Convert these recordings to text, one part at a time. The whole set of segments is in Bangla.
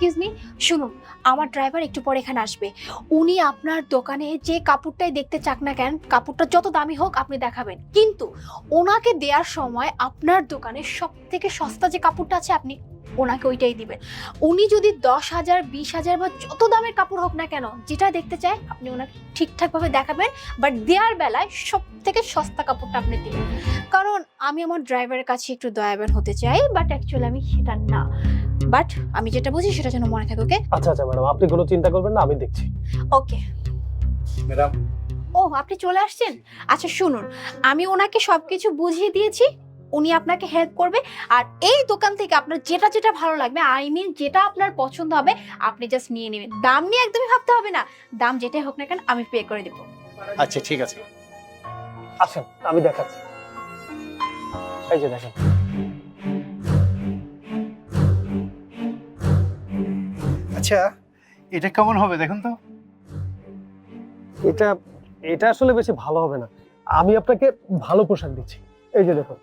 এক্সকিউজ মি শুনুন, আমার ড্রাইভার একটু পরে এখানে আসবে। উনি আপনার দোকানে যে কাপড়টাই দেখতে চাক না কেন, কাপড়টা যত দামি হোক আপনি দেখাবেন। কিন্তু ওনাকে দেওয়ার সময় আপনার দোকানে সব থেকে সস্তা যে কাপড়টা আছে, আপনি ওনাকে ওইটাই দিবেন। উনি যদি দশ হাজার বিশ হাজার বা যত দামের কাপড় হোক না কেন যেটা দেখতে চায় আপনি ওনাকে ঠিকঠাকভাবে দেখাবেন বাট দেওয়ার বেলায় সব থেকে সস্তা কাপড়টা আপনি দিবেন। কারণ আমি আমার ড্রাইভারের কাছে একটু দয়াবান হতে চাই বাট অ্যাকচুয়ালি আমি সেটা না। বাট আমি যেটা বুঝি সেটা যেন মনে থাকে ওকে আচ্ছা আচ্ছা ম্যাডাম আপনি কোনো চিন্তা করবেন না আমি দেখছি। ওকে ম্যাডাম ও আপনি চলে আসছেন? আচ্ছা শুনুন আমি ওনাকে সবকিছু বুঝিয়ে দিয়েছি উনি আপনাকে হেল্প করবে। আর এই দোকান থেকে আপনার যেটা যেটা ভালো লাগবে আই মিন যেটা আপনার পছন্দ হবে আপনি জাস্ট নিয়ে নেবেন। দাম নিয়ে একদমই ভাবতে হবে না। দাম যেটাই হোক না কেন আমি পে করে দেবো। আচ্ছা ঠিক আছে। আসেন আমি দেখাচ্ছি। এই যে দেখেন। আচ্ছা এটা কেমন হবে দেখুন তো? এটা এটা আসলে বেশি ভালো হবে না। আমি আপনাকে ভালো পোশাক দিচ্ছি। এই যে দেখুন।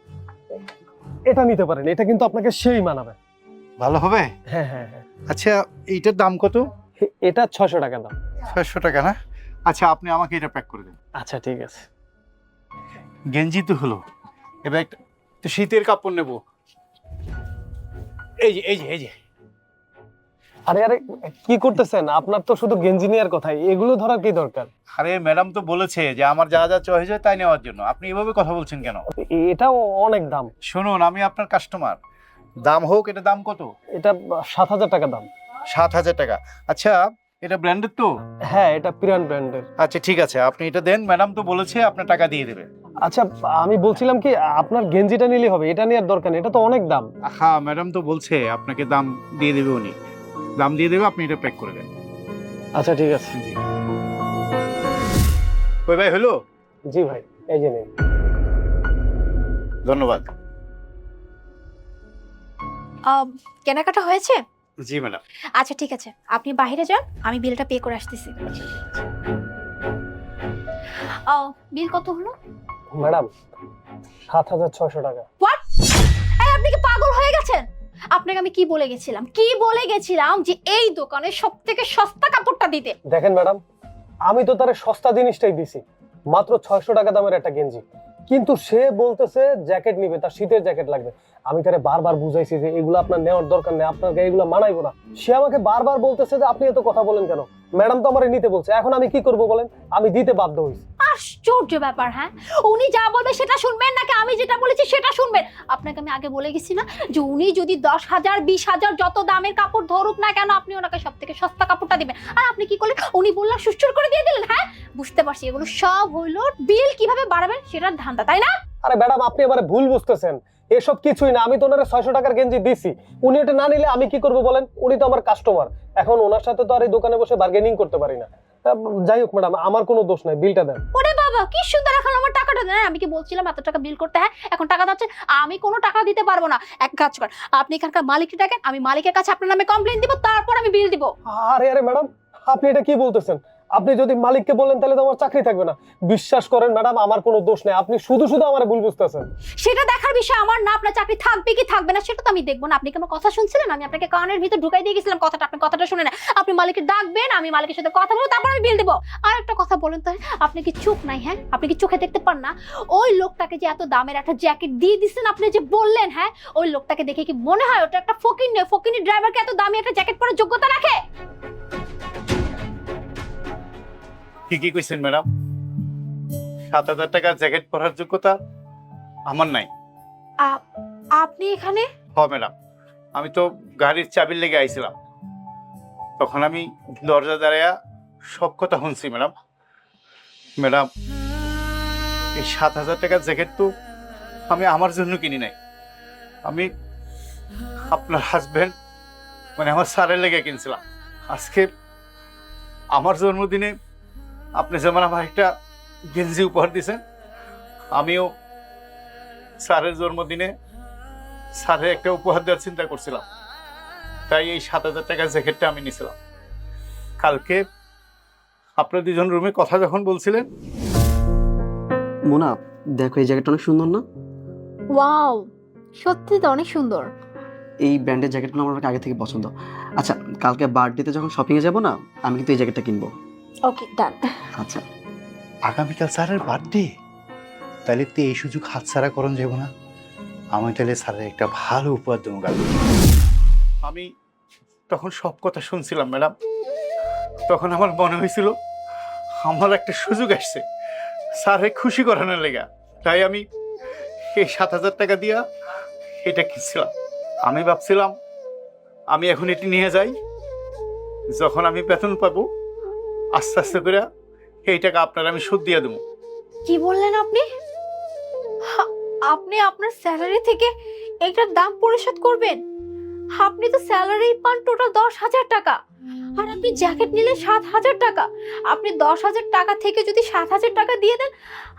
এটা নিতে পারেন এটা কিন্তু আপনাকে সেই মানাবে। ভালো হবে? হ্যাঁ হ্যাঁ হ্যাঁ। আচ্ছা এইটার দাম কত? এটা ছশো টাকা দাম। ছশো টাকা না? আচ্ছা আপনি আমাকে এটা প্যাক করে দেন। আচ্ছা ঠিক আছে। গেঞ্জি তো হলো। এবার একটা শীতের কাপড় নেব। এই যে এই যে এই যে। আরে আরে কি করতেছেন? আপনার তো শুধু গেঞ্জি নেওয়ার কথাই। এগুলো ধরার কি দরকার? আরে ম্যাডাম তো বলেছে যে আমার যা যা চয়েস হয় তাই নেওয়ার জন্য। আপনি এভাবে কথা বলছেন কেন? এটাও অনেক দাম। শুনুন আমি আপনার কাস্টমার দাম হোক এটা দাম কত? এটা সাত হাজার টাকা দাম। সাত হাজার টাকা। আচ্ছা এটা ব্র্যান্ডের তো? হ্যাঁ এটা পিরান ব্র্যান্ডের আচ্ছা ঠিক আছে। আপনি এটা দেন ম্যাডাম তো বলেছে আপনার টাকা দিয়ে দেবে। আচ্ছা আমি বলছিলাম কি আপনার গেঞ্জিটা নিলে হবে এটা নেওয়ার দরকার নেই এটা তো অনেক দাম। হ্যাঁ ম্যাডাম তো বলছে আপনাকে দাম দিয়ে দেবে উনি। দাম দিয়ে দেবে আপনি এটা প্যাক করে দেন। আচ্ছা ঠিক আছে। জি। ওই ভাই হলো? জি ভাই এই যে নিন ধন্যবাদ। আম, কেনাকাটা হয়েছে? জি ম্যাডাম। আচ্ছা ঠিক আছে। আপনি বাইরে যান আমি বিলটা পে করে আসতেছি। ও বিল কত হলো? ম্যাডাম সাত হাজার ছয়শো টাকা। হোয়াট এই আপনি কি পাগল হয়ে গেছেন? আপনাকে আমি কি বলে গেছিলাম? কি বলে গেছিলাম যে এই দোকানে সব থেকে সস্তা কাপড়টা দিতে? দেখেন ম্যাডাম, আমি তো তার সস্তা জিনিসটাই দিছি, মাত্র ছয়শো টাকা দামের একটা গেঞ্জি। কিন্তু সে বলতেছে জ্যাকেট নিবে, তার শীতের জ্যাকেট লাগবে। আমি তারে বারবার বুঝাইছি যে এগুলো আপনার নেওয়ার দরকার নেই, আপনাকে এগুলো মানাইবো না। সে আমাকে বারবার বলতেছে যে আপনি এত কথা বলেন কেন? ম্যাডাম তো আমার নিতে বলছে এখন আমি কি করব বলেন? আমি দিতে বাধ্য হইছি। আশ্চর্য ব্যাপার হ্যাঁ? উনি যা বলবে সেটা শুনবেন নাকি আমি যেটা বলেছি সেটা শুনবেন? আপনাকে আমি আগে বলে গেছি না যে উনি যদি দশ হাজার বিশ হাজার যত দামের কাপড় ধরুক না কেন আপনি ওনাকে সব থেকে সস্তা কাপড়টা দিবেন। আর আপনি কি করলেন? উনি বললাম সুস্থর করে দিয়ে দিলেন হ্যাঁ? বুঝতে পারছি এগুলো সব হইল বিল কীভাবে বাড়াবেন সেটার ধান্দা তাই না? আরে ম্যাডাম আপনি এবারে ভুল বুঝতেছেন। এসব কিছুই না আমি তো ওনারে ছয়শো টাকার গেঞ্জি দিছি। উনি এটা না নিলে আমি কি করব বলেন? উনি তো আমার কাস্টমার এখন ওনার সাথে তো আর এই দোকানে বসে বার্গেনিং করতে পারি না। যাই হোক ম্যাডাম আমার কোনো দোষ নাই বিলটা দেন। ওরে বাবা কি সুন্দর এখন আমার টাকাটা দেন। আমি কি বলছিলাম এত টাকা বিল করতে? হ্যাঁ এখন টাকা যাচ্ছে আমি কোনো টাকা দিতে পারব না। এক কাজ কর আপনি এখানকার মালিককে ডাকেন আমি মালিকের কাছে আপনার নামে কমপ্লেন দিব তারপর আমি বিল দিব। আরে আরে ম্যাডাম আপনি এটা কি বলতেছেন? আপনি যদি মালিককে বলেন, তাহলে তো আমার চাকরি থাকবে না। বিশ্বাস করেন, ম্যাডাম, আমার কোনো দোষ নেই। আপনি শুধু শুধু আমার ভুল বুঝতেছেন। সেটা দেখার বিষয় আমার না, আপনার চাকরি থাকবে কি থাকবে না, সেটা তো আমি দেখব না। আপনি কি আমার কথা শুনছিলেন? আমি আপনাকে কানের ভিতর ঢুকাই দিয়ে গেছিলাম কথাটা, আপনি কথাটা শুনে না আপনি মালিককে ডাকবেন, আমি মালিকের সাথে কথা বলব, তারপর আমি বিল দেবো। আর একটা কথা বলেন তো, আপনি কি চোখ নাই হ্যাঁ? আপনি কি চোখে দেখতে পান না? ওই লোকটাকে যে এত দামের একটা জ্যাকেট দিয়ে দিচ্ছেন আপনি যে বললেন হ্যাঁ? ওই লোকটাকে দেখে কি মনে হয় ওটা একটা ফকির নয়? ফকিনি ড্রাইভারকে এত দামি একটা জ্যাকেট পরার যোগ্যতা রাখে? ঠিকই কইছেন ম্যাডাম? সাত হাজার টাকার জ্যাকেট পরার যোগ্যতা আমার নাই। আপনি এখানে? হ ম্যাডাম। আমি তো গাড়ির চাবির লেগে আইছিলাম। তখন আমি দরজা দাঁড়াইয়া সব কথা শুনছি ম্যাডাম। ম্যাডাম এই সাত হাজার টাকার জ্যাকেট তো আমি আমার জন্য কিনি নাই। আমি আপনার হাজবেন্ড মানে আমার স্যারের লেগে কিনছিলাম। আজকে আমার জন্মদিনে আপনি যেমন আমার একটা গেঞ্জি উপহার দিয়েছেন আমিও স্যারের জন্মদিনে স্যারের একটা উপহার দেওয়ার চিন্তা করছিলাম। তাই এই সাত হাজার টাকার জ্যাকেটটা আমি নিয়েছিলাম কালকে আপনার দুজন রুমে কথা যখন বলছিলেন মোনা দেখো এই জায়গাটা অনেক সুন্দর না? ওয়াও সত্যি তো অনেক সুন্দর। এই ব্র্যান্ডের জ্যাকেটগুলো আমার অনেক আগে থেকে পছন্দ। আচ্ছা কালকে বার্থডেতে যখন শপিংয়ে যাব না আমি কিন্তু এই জ্যাকেটটা কিনবো। ওকে ডান আচ্ছা আগামীকাল স্যারের বার্থডে তাহলে তো এই সুযোগ হাতছাড়া করণ যাব না। আমি তাহলে স্যারের একটা ভালো উপহার দেবো গাল আমি তখন সব কথা শুনছিলাম ম্যাডাম। তখন আমার মনে হয়েছিল আমার একটা সুযোগ আসছে। স্যারে খুশি করানোর লেগা। তাই আমি এই সাত হাজার টাকা দিয়া এটা কিনছিলাম। আমি ভাবছিলাম আমি এখন এটি নিয়ে যাই। যখন আমি বেতন পাবো আস্তে আস্তে করে এই টাকা আপনার আমি সুদ দিয়ে দেবো। কি বললেন আপনি? আপনি আপনার স্যালারি থেকে এটার দাম পরিশোধ করবেন। আপনি তো স্যালারি পান টোটাল দশ হাজার টাকা। আর আপনি জ্যাকেট নিলে সাত হাজার টাকা। আপনি দশ হাজার টাকা থেকে যদি সাত হাজার টাকা দিয়ে দেন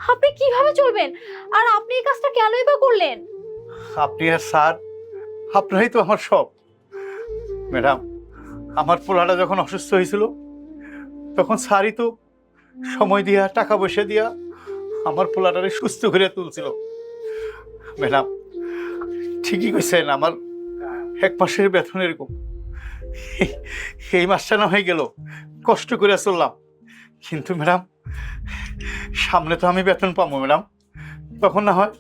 আপনি কীভাবে চলবেন? আর আপনি এই কাজটা কেনই বা করলেন? আপনি আর স্যার আপনারাই তো আমার সব। ম্যাডাম আমার পোলাটা যখন অসুস্থ হয়েছিল তখন স্যারই তো সময় দিয়া, টাকা পয়সা দিয়া আমার পোলাটারে সুস্থ করে তুলছিল। ম্যাডাম, ঠিকই কইছেন, আমার এক মাসের বেতন এরকম। এই মাসটা না হয়ে গেল, কষ্ট করে চললাম। কিন্তু ম্যাডাম, সামনে তো আমি বেতন পাবো, ম্যাডাম। তখন না হয়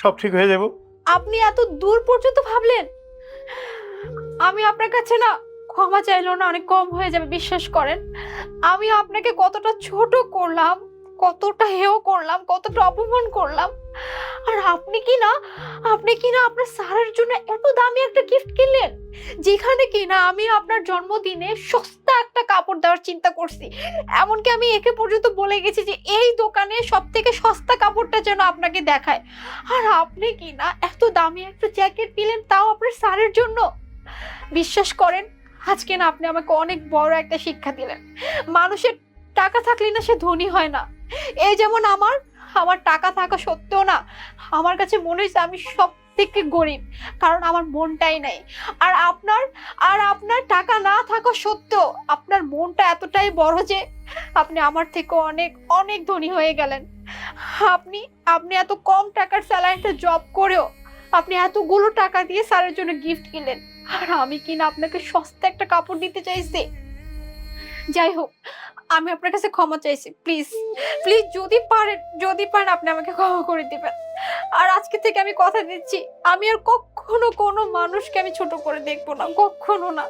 সব ঠিক হয়ে যাব। আপনি এত দূর পর্যন্ত ভাবলেন? আমি আপনার কাছে না ক্ষমা চাইলেও না অনেক কম হয়ে যাবে, বিশ্বাস করেন। আমি আপনাকে কতটা ছোট করলাম, কতটা হেও করলাম, কতটা অপমান করলাম। আর আপনি কি না, আপনি কি না আপনার স্যারের জন্য এত দামি একটা গিফট কিনলেন? যেখানে কি না আমি আপনার জন্মদিনে সস্তা একটা কাপড় দেওয়ার চিন্তা করছি। এমনকি আমি একে পর্যন্ত বলে গেছি যে এই দোকানে সব থেকে সস্তা কাপড়টা যেন আপনাকে দেখায়। আর আপনি কি না এত দামি একটা জ্যাকেট নিলেন তাও আপনার স্যারের জন্য? বিশ্বাস করেন আজকে না আপনি আমাকে অনেক বড় একটা শিক্ষা দিলেন। মানুষের টাকা থাকলে না সে ধনী হয় না। এই যেমন আমার আমার টাকা থাকা সত্ত্বেও না আমার কাছে মনে হয়েছে আমি সব থেকে গরিব, কারণ আমার মনটাই নাই। আর আপনার আর আপনার টাকা না থাকা সত্ত্বেও আপনার মনটা এতটাই বড় যে আপনি আমার থেকে অনেক অনেক ধনী হয়ে গেলেন। আপনি আপনি এত কম টাকার স্যালারিতে জব করেও আপনি এতগুলো টাকা দিয়ে স্যারের জন্য গিফট কিনলেন। আর আমি কি না আপনাকে সস্তা একটা কাপড় দিতে চাইছি? যাই হোক, আমি আপনার কাছে ক্ষমা চাইছি, প্লিজ। প্লিজ যদি পারেন যদি পারেন আপনি আমাকে ক্ষমা করে দিবেন। আর আজকে থেকে আমি কথা দিচ্ছি, আমি আর কখনো কোনো মানুষকে আমি ছোট করে দেখব না, কখনো না।